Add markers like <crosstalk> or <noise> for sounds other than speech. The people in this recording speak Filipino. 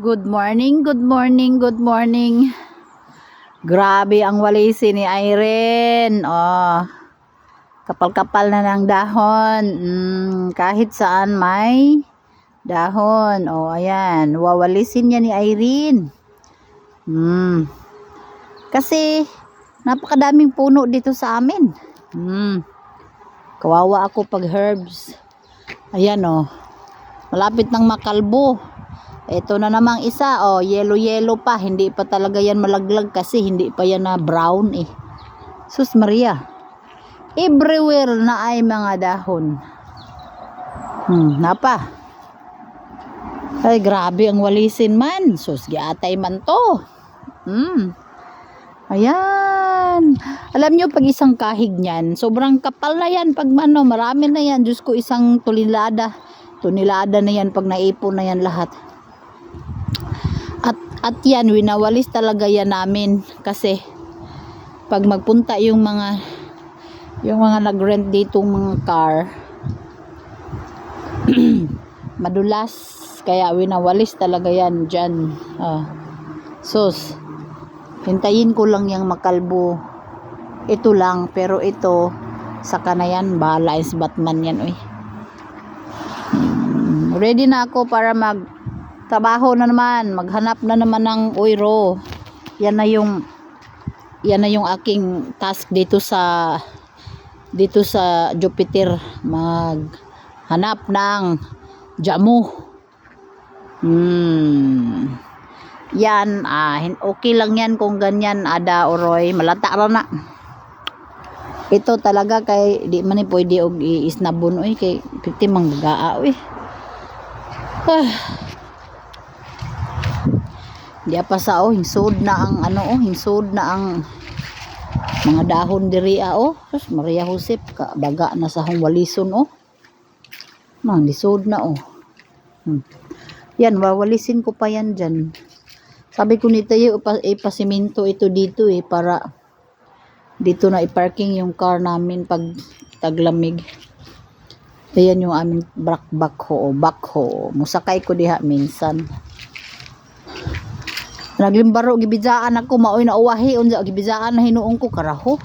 Good morning, good morning, good morning. Grabe ang walisi ni Irene. Oh, kapal-kapal na ng dahon. Mm, kahit saan may dahon. Oh, ayan. Wawalisin niya ni Irene. Mm. Kasi, napakadaming puno dito sa amin. Mm. Kawawa ako pag herbs. Ayan oh. Malapit ng makalbo. Ito na namang isa, oh, yellow-yellow pa. Hindi pa talaga yan malaglag kasi hindi pa yan na brown eh. Sus Maria. Everywhere na ay mga dahon. Hmm, napa. Ay, grabe ang walisin man. Sus, giatay man to. Hmm. Ayan. Alam nyo, pag isang kahig niyan, sobrang kapal na yan. Pag ano, marami na yan. Diyos ko, isang tulilada. Tunilada na yan pag naipon na yan lahat. At, yan, winawalis talaga yan namin. Kasi, pag magpunta yung mga, yung mga nag-rent ditong mga car, <clears throat> madulas. Kaya winawalis talaga yan dyan. Ah. Sus, hintayin ko lang yung makalbo. Ito lang, pero ito, saka na yan, bahala is Batman yan, uy. Hmm, ready na ako para mag trabaho na naman, maghanap na naman ng oiro. Yan na yung yan na yung aking task dito sa dito sa Jupiter maghanap ng jamu. Hmm. Yan, ah, okay lang yan kung ganyan, ada oroy, malata ra na. Ito talaga kay di man pwede og iisnabon oy kay piti manggaa oy. Ah. Di pa sa oh, hinsod na ang ano oh, hinsod na ang mga dahon diri ah oh. Sus, Maria Josep ka baga na sa hong walison oh. Mang lisod na oh. Hmm. Yan, wawalisin ko pa yan dyan. Sabi ko ni Tayo, ipa, ipasiminto ito dito eh, para dito na iparking yung car namin pag taglamig. Ayan yung aming back backho o backho. Musakay ko diha minsan. Naglimbaro gibizaan ako maoy na uwahi unsa gibizaan na hinuong ko karaho.